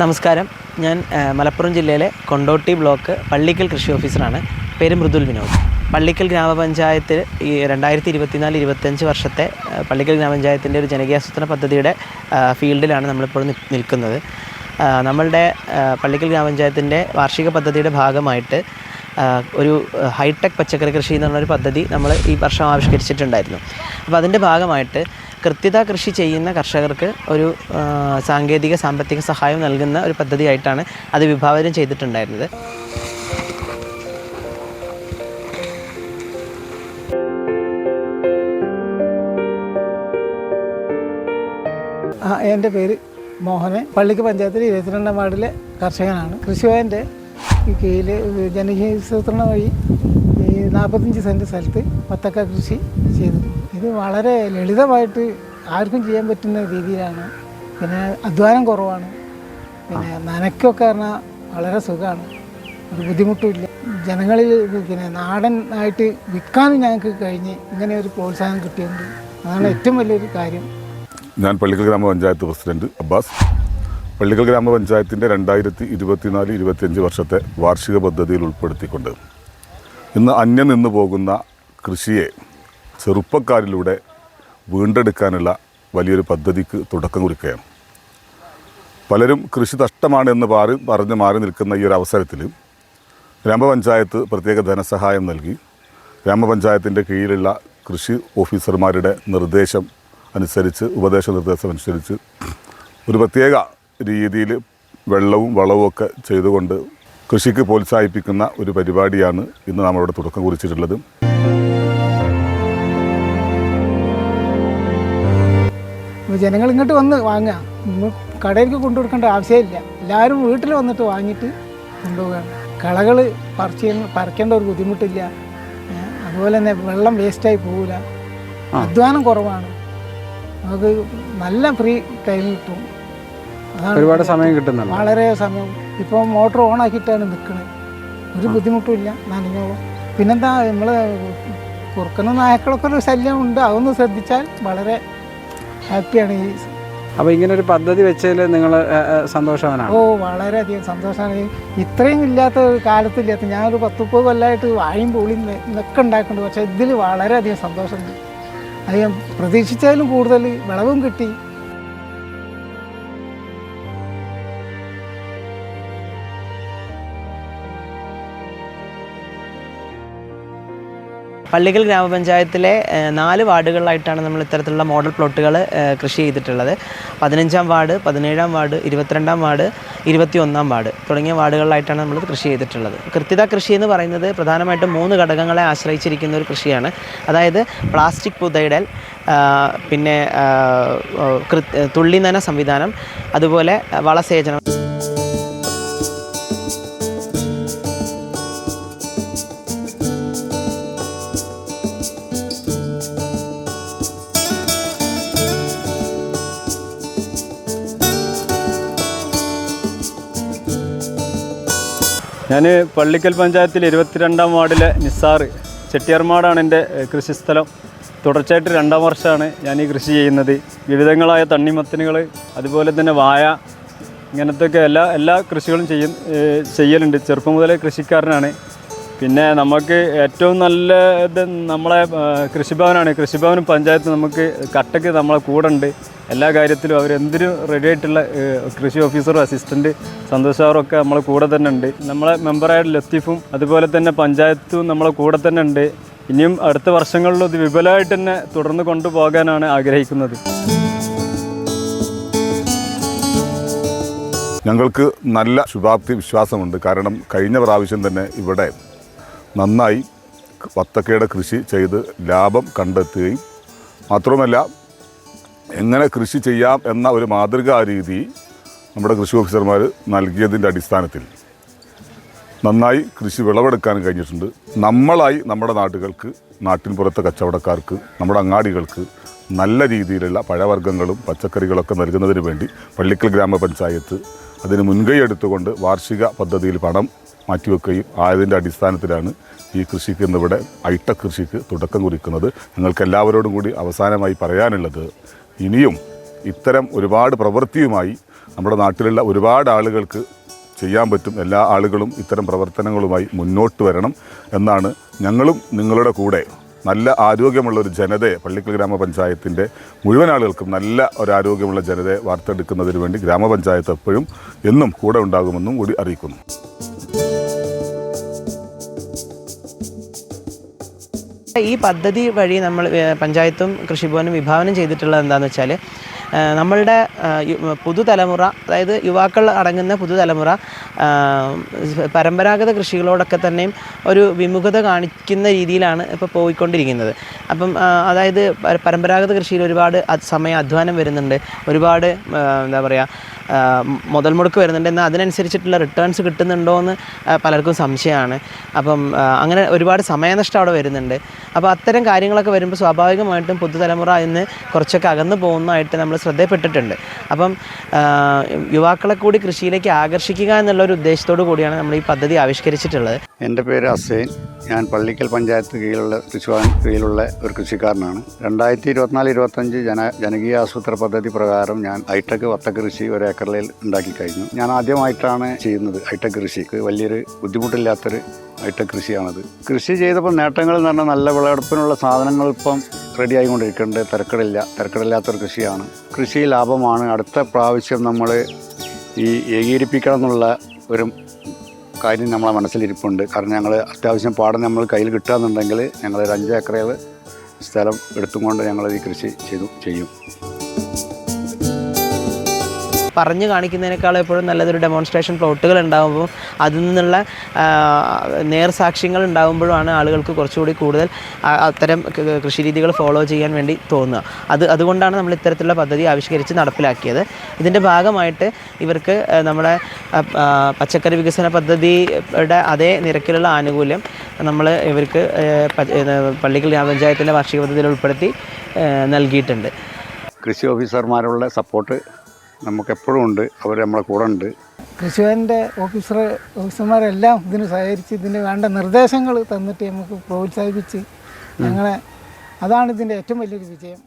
നമസ്കാരം. ഞാൻ മലപ്പുറം ജില്ലയിലെ കൊണ്ടോട്ടി ബ്ലോക്ക് പള്ളിക്കൽ കൃഷി ഓഫീസറാണ്. പേര് മൃദുൽ വിനോദ്. പള്ളിക്കൽ ഗ്രാമപഞ്ചായത്തിൽ ഈ രണ്ടായിരത്തി ഇരുപത്തിനാല് ഇരുപത്തഞ്ച് വർഷത്തെ പള്ളിക്കൽ ഗ്രാമപഞ്ചായത്തിന്റെ ഒരു ജനകീയാസൂത്രണ പദ്ധതിയുടെ ഫീൽഡിലാണ് നമ്മളിപ്പോൾ നിൽക്കുന്നത്. നമ്മളുടെ പള്ളിക്കൽ ഗ്രാമപഞ്ചായത്തിന്റെ വാർഷിക പദ്ധതിയുടെ ഭാഗമായിട്ട് ഒരു ഹൈടെക് പച്ചക്കറി കൃഷി എന്നുള്ളൊരു പദ്ധതി നമ്മൾ ഈ വർഷം ആവിഷ്കരിച്ചിട്ടുണ്ടായിരുന്നു. അപ്പോൾ അതിന്റെ ഭാഗമായിട്ട് കൃത്യത കൃഷി ചെയ്യുന്ന കർഷകർക്ക് ഒരു സാങ്കേതിക സാമ്പത്തിക സഹായം നൽകുന്ന ഒരു പദ്ധതിയായിട്ടാണ് അത് വിഭാവനം ചെയ്തിട്ടുണ്ടായിരുന്നത്. എന്റെ പേര് മോഹനൻ. പള്ളിക്ക് പഞ്ചായത്തിലെ ഇരുപത്തിരണ്ടാം വാർഡിലെ കർഷകനാണ്. കൃഷിഭവന്റെ കീഴിൽ ജനകീയാസൂത്രണം വഴി ഈ നാൽപ്പത്തഞ്ച് സെന്റ് സ്ഥലത്ത് വത്തക്ക കൃഷി ഇത് വളരെ ലളിതമായിട്ട് ആർക്കും ചെയ്യാൻ പറ്റുന്ന രീതിയിലാണ്. പിന്നെ അധ്വാനം കുറവാണ്. പിന്നെ നനയ്ക്കൊക്കെ പറഞ്ഞാൽ വളരെ സുഖമാണ് ഒരു ബുദ്ധിമുട്ടുമില്ല. ജനങ്ങളിൽ പിന്നെ നാടൻ ആയിട്ട് വിൽക്കാനും ഞങ്ങൾക്ക് കഴിഞ്ഞ് ഇങ്ങനെ ഒരു പ്രോത്സാഹനം കിട്ടിയിട്ടുണ്ട്. അതാണ് ഏറ്റവും വലിയൊരു കാര്യം. ഞാൻ പള്ളിക്കൽ ഗ്രാമപഞ്ചായത്ത് പ്രസിഡന്റ് അബ്ബാസ്. പള്ളിക്കൽ ഗ്രാമപഞ്ചായത്തിന്റെ രണ്ടായിരത്തി ഇരുപത്തിനാല് ഇരുപത്തിയഞ്ച് വർഷത്തെ വാർഷിക പദ്ധതിയിൽ ഉൾപ്പെടുത്തിക്കൊണ്ട് ഇന്ന് അന്യം നിന്ന് പോകുന്ന കൃഷിയെ ചെറുപ്പക്കാരിലൂടെ വീണ്ടെടുക്കാനുള്ള വലിയൊരു പദ്ധതിക്ക് തുടക്കം കുറിക്കുകയാണ്. പലരും കൃഷി നഷ്ടമാണ് എന്ന് പാറി പറഞ്ഞ് മാറി നിൽക്കുന്ന ഈ ഒരു അവസരത്തിൽ ഗ്രാമപഞ്ചായത്ത് പ്രത്യേക ധനസഹായം നൽകി. ഗ്രാമപഞ്ചായത്തിന്റെ കീഴിലുള്ള കൃഷി ഓഫീസർമാരുടെ നിർദ്ദേശം അനുസരിച്ച് ഉപദേശ നിർദ്ദേശം അനുസരിച്ച് ഒരു പ്രത്യേക രീതിയിൽ വെള്ളവും വളവും ഒക്കെ ചെയ്തുകൊണ്ട് കൃഷിക്ക് പ്രോത്സാഹിപ്പിക്കുന്ന ഒരു പരിപാടിയാണ് ഇന്ന് നമ്മളിവിടെ തുടക്കം കുറിച്ചിട്ടുള്ളത്. അപ്പോൾ ജനങ്ങൾ ഇങ്ങോട്ട് വന്ന് വാങ്ങുക. നമ്മൾ കടയിലേക്ക് കൊണ്ടു കൊടുക്കേണ്ട ആവശ്യമില്ല. എല്ലാവരും വീട്ടിൽ വന്നിട്ട് വാങ്ങിയിട്ട് കൊണ്ടുപോവുകയാണ്. കളകൾ പറിച്ച് പറിക്കേണ്ട ഒരു ബുദ്ധിമുട്ടില്ല. അതുപോലെ തന്നെ വെള്ളം വേസ്റ്റായി പോകില്ല അധ്വാനം കുറവാണ്. നമുക്ക് നല്ല ഫ്രീ ടൈം കിട്ടും. ഒരുപാട് സമയം കിട്ടുന്നു വളരെ സമയം. ഇപ്പോൾ മോട്ടോർ ഓൺ ആക്കിയിട്ടാണ് നിൽക്കുന്നത് ഒരു ബുദ്ധിമുട്ടുമില്ല ഇല്ല. നനഞ്ഞോളും. പിന്നെന്താ നമ്മൾ കുറുക്കനും നായക്കളൊക്കെ ഒരു ശല്യം ഉണ്ട്. അതൊന്ന് ശ്രദ്ധിച്ചാൽ വളരെ ഹാപ്പിയാണ് ഈ അപ്പോൾ ഇങ്ങനെ ഒരു പദ്ധതി വെച്ചതിൽ നിങ്ങൾ സന്തോഷവാനാണ്? ഓ വളരെയധികം സന്തോഷമാണ്. ഇത്രയും ഇല്ലാത്ത ഒരു കാലത്തില്ലാത്ത ഞാനൊരു പത്ത് മുപ്പത് കൊല്ലമായിട്ട് വായും പൂളിയും ഇതൊക്കെ ഉണ്ടാക്കുന്നുണ്ട് പക്ഷേ ഇതിൽ വളരെയധികം സന്തോഷമുണ്ട്. അത് ഞാൻ പ്രതീക്ഷിച്ചതിലും കൂടുതൽ വിളവും കിട്ടി. പള്ളിക്കൽ ഗ്രാമപഞ്ചായത്തിലെ നാല് വാർഡുകളിലായിട്ടാണ് നമ്മൾ ഇത്തരത്തിലുള്ള മോഡൽ പ്ലോട്ടുകൾ കൃഷി ചെയ്തിട്ടുള്ളത്. പതിനഞ്ചാം വാർഡ് പതിനേഴാം വാർഡ് ഇരുപത്തിരണ്ടാം വാർഡ് ഇരുപത്തിയൊന്നാം വാർഡ് തുടങ്ങിയ വാർഡുകളിലായിട്ടാണ് നമ്മൾ കൃഷി ചെയ്തിട്ടുള്ളത്. കൃത്യത കൃഷി എന്ന് പറയുന്നത് പ്രധാനമായിട്ടും മൂന്ന് ഘടകങ്ങളെ ആശ്രയിച്ചിരിക്കുന്ന ഒരു കൃഷിയാണ്. അതായത് പ്ലാസ്റ്റിക് പുതയിടൽ പിന്നെ തുള്ളിനന സംവിധാനം അതുപോലെ വളസേചനം. ഞാൻ പള്ളിക്കൽ പഞ്ചായത്തിൽ ഇരുപത്തിരണ്ടാം വാർഡിലെ നിസാർ ചെട്ടിയർമാടാണ് എന്റെ കൃഷിസ്ഥലം. തുടർച്ചയായിട്ട് രണ്ടാം വർഷമാണ് ഞാൻ ഈ കൃഷി ചെയ്യുന്നത്. വിവിധങ്ങളായ തണ്ണിമത്തനുകൾ അതുപോലെ തന്നെ വായ ഇങ്ങനത്തെയൊക്കെ എല്ലാ എല്ലാ കൃഷികളും ചെയ്യും ചെയ്യലുണ്ട്. ചെറുപ്പം മുതലേ കൃഷിക്കാരനാണ്. പിന്നെ നമുക്ക് ഏറ്റവും നല്ല ഇത് നമ്മളെ കൃഷിഭവനാണ്. കൃഷിഭവനും പഞ്ചായത്ത് നമുക്ക് കട്ടക്ക് നമ്മളെ കൂടെ എല്ലാ കാര്യത്തിലും അവരെന്തിനും റെഡി ആയിട്ടുള്ള കൃഷി ഓഫീസറും അസിസ്റ്റന്റ് സന്തോഷ് ഒക്കെ നമ്മളെ കൂടെ തന്നെ ഉണ്ട്. നമ്മളെ മെമ്പറായ ലത്തീഫും അതുപോലെ തന്നെ പഞ്ചായത്തും നമ്മളെ കൂടെ തന്നെ ഉണ്ട്. ഇനിയും അടുത്ത വർഷങ്ങളിലും ഇത് വിപുലമായിട്ട് തന്നെ തുടർന്ന് കൊണ്ടുപോകാനാണ് ആഗ്രഹിക്കുന്നത്. ഞങ്ങൾക്ക് നല്ല ശുഭാപ്തി വിശ്വാസമുണ്ട്. കാരണം കഴിഞ്ഞ പ്രാവശ്യം തന്നെ ഇവിടെ നന്നായി വത്തക്കയുടെ കൃഷി ചെയ്ത് ലാഭം കണ്ടെത്തുകയും മാത്രമല്ല എങ്ങനെ കൃഷി ചെയ്യാം എന്ന ഒരു മാതൃകാ രീതി നമ്മുടെ കൃഷി ഓഫീസർമാർ നൽകിയതിന്റെ അടിസ്ഥാനത്തിൽ നന്നായി കൃഷി വിളവെടുക്കാൻ കഴിഞ്ഞിട്ടുണ്ട്. നമ്മളായി നമ്മുടെ നാട്ടുകൾക്ക് നാട്ടിൻ പുറത്തെ കച്ചവടക്കാർക്ക് നമ്മുടെ അങ്ങാടികൾക്ക് നല്ല രീതിയിലുള്ള പഴവർഗങ്ങളും പച്ചക്കറികളൊക്കെ നൽകുന്നതിന് വേണ്ടി പള്ളിക്കൽ ഗ്രാമപഞ്ചായത്ത് അതിന് മുൻകൈ എടുത്തുകൊണ്ട് വാർഷിക പദ്ധതിയിൽ പണം മാറ്റിവെക്കുകയും ആയതിന്റെ അടിസ്ഥാനത്തിലാണ് ഈ കൃഷിക്ക് ഇന്നിവിടെ ഐട്ടക് കൃഷിക്ക് തുടക്കം കുറിക്കുന്നത്. നിങ്ങൾക്ക് എല്ലാവരോടും കൂടി അവസാനമായി പറയാനുള്ളത് ഇനിയും ഇത്തരം ഒരുപാട് പ്രവൃത്തിയുമായി നമ്മുടെ നാട്ടിലുള്ള ഒരുപാട് ആളുകൾക്ക് ചെയ്യാൻ പറ്റും. എല്ലാ ആളുകളും ഇത്തരം പ്രവർത്തനങ്ങളുമായി മുന്നോട്ട് വരണം എന്നാണ് ഞങ്ങളും നിങ്ങളുടെ കൂടെ നല്ല ആരോഗ്യമുള്ള ഒരു ജനതയെ പള്ളിക്കൽ ഗ്രാമപഞ്ചായത്തിന്റെ മുഴുവൻ ആളുകൾക്കും നല്ല ഒരു ആരോഗ്യമുള്ള ജനതയെ വാർത്തെടുക്കുന്നതിന് വേണ്ടി ഗ്രാമപഞ്ചായത്ത് എപ്പോഴും എന്നും കൂടെ ഉണ്ടാകുമെന്നും കൂടി അറിയിക്കുന്നു. ഈ പദ്ധതി വഴി നമ്മൾ പഞ്ചായത്തും കൃഷിഭവനും വിഭാവനം ചെയ്തിട്ടുള്ളത് എന്താണെന്ന് വെച്ചാൽ നമ്മളുടെ പുതുതലമുറ അതായത് യുവാക്കൾ അടങ്ങുന്ന പുതുതലമുറ പരമ്പരാഗത കൃഷികളോടൊക്കെ തന്നെയും ഒരു വിമുഖത കാണിക്കുന്ന രീതിയിലാണ് ഇപ്പോൾ പോയിക്കൊണ്ടിരിക്കുന്നത്. അപ്പം അതായത് പരമ്പരാഗത കൃഷിയിൽ ഒരുപാട് സമയ അധ്വാനം വരുന്നുണ്ട്. ഒരുപാട് എന്താ പറയുക മുതൽ മുടക്ക് വരുന്നുണ്ട്. എന്നാൽ അതിനനുസരിച്ചിട്ടുള്ള റിട്ടേൺസ് കിട്ടുന്നുണ്ടോ എന്ന് പലർക്കും സംശയമാണ്. അപ്പം അങ്ങനെ ഒരുപാട് സമയനഷ്ടം അവിടെ വരുന്നുണ്ട്. അപ്പോൾ അത്തരം കാര്യങ്ങളൊക്കെ വരുമ്പോൾ സ്വാഭാവികമായിട്ടും പുതുതലമുറ ഇന്ന് കുറച്ചൊക്കെ അകന്നു പോകുന്നതായിട്ട് നമ്മൾ ശ്രദ്ധയപ്പെട്ടിട്ടുണ്ട്. അപ്പം യുവാക്കളെ കൂടി കൃഷിയിലേക്ക് ആകർഷിക്കുക എന്നുള്ള ഒരു ഉദ്ദേശത്തോടു കൂടിയാണ് നമ്മൾ ഈ പദ്ധതി ആവിഷ്കരിച്ചിട്ടുള്ളത്. എന്റെ പേര് അസൈൻ. ഞാൻ പള്ളിക്കൽ പഞ്ചായത്ത് കീഴിലുള്ള കൃഷിഭവൻ കീഴിലുള്ള ഒരു കൃഷിക്കാരനാണ്. രണ്ടായിരത്തി ഇരുപത്തിനാല് ഇരുപത്തഞ്ച് ജന ജനകീയ ആസൂത്ര പദ്ധതി പ്രകാരം ഞാൻ ഹൈടെക് വത്തക്കൃഷി ഒരു ഏക്കറിൽ ഉണ്ടാക്കി കഴിഞ്ഞു. ഞാൻ ആദ്യമായിട്ടാണ് ചെയ്യുന്നത് ഹൈടെക് കൃഷിക്ക്. വലിയൊരു ബുദ്ധിമുട്ടില്ലാത്തൊരു ഹൈടെക് കൃഷിയാണത്. കൃഷി ചെയ്തപ്പോൾ നേട്ടങ്ങൾ എന്ന് പറഞ്ഞാൽ നല്ല വിളവെടുപ്പിനുള്ള സാധനങ്ങൾ ഇപ്പം റെഡി ആയിക്കൊണ്ടിരിക്കുന്നുണ്ട്. തിരക്കടില്ല. തിരക്കടില്ലാത്തൊരു കൃഷിയാണ്. കൃഷി ലാഭമാണ്. അടുത്ത പ്രാവശ്യം നമ്മൾ ഈ ഏകീകരിപ്പിക്കണം എന്നുള്ള ഒരു കാര്യം നമ്മളെ മനസ്സിലിരിപ്പുണ്ട്. കാരണം ഞങ്ങൾ അത്യാവശ്യം പാടം നമ്മൾ കയ്യിൽ കിട്ടുകയെന്നുണ്ടെങ്കിൽ ഞങ്ങൾ ഒരു അഞ്ച് ഏക്കറേൽ സ്ഥലം എടുത്തുകൊണ്ട് ഞങ്ങൾ ഈ കൃഷി ചെയ്തു ചെയ്യും. പറഞ്ഞു കാണിക്കുന്നതിനേക്കാൾ എപ്പോഴും നല്ലതൊരു ഡെമോൺസ്ട്രേഷൻ പ്ലോട്ടുകൾ ഉണ്ടാകുമ്പോൾ അതിൽ നിന്നുള്ള നേർ നേർസാക്ഷ്യങ്ങൾ ഉണ്ടാകുമ്പോഴാണ് ആളുകൾക്ക് കുറച്ചുകൂടി കൂടുതൽ അത്തരം കൃഷിരീതികൾ കൃഷി രീതികൾ ഫോളോ ചെയ്യാൻ വേണ്ടി തോന്നുക. അത് അതുകൊണ്ടാണ് നമ്മൾ ഇത്തരത്തിലുള്ള പദ്ധതി ആവിഷ്കരിച്ച് നടപ്പിലാക്കിയത്. ഇതിന്റെ ഭാഗമായിട്ട് ഇവർക്ക് നമ്മുടെ പച്ചക്കറി വികസന പദ്ധതിയുടെ അതേ നിരക്കിലുള്ള ആനുകൂല്യം നമ്മൾ ഇവർക്ക് പള്ളി പള്ളിക്കൽ ഗ്രാമപഞ്ചായത്തിന്റെ വാർഷിക പദ്ധതിയിൽ ഉൾപ്പെടുത്തി നൽകിയിട്ടുണ്ട്. കൃഷി ഓഫീസർമാരുടെ സപ്പോർട്ട് നമുക്കെപ്പോഴും ഉണ്ട്. അവർ നമ്മളെ കൂടെ ഉണ്ട്. കൃഷിഭവന്റെ ഓഫീസർ ഓഫീസർമാരെല്ലാം ഇതിന് സഹകരിച്ച് ഇതിന് വേണ്ട നിർദ്ദേശങ്ങൾ തന്നിട്ട് നമുക്ക് പ്രോത്സാഹിപ്പിച്ച് ഞങ്ങളെ അതാണ് ഇതിന്റെ ഏറ്റവും വലിയൊരു വിജയം.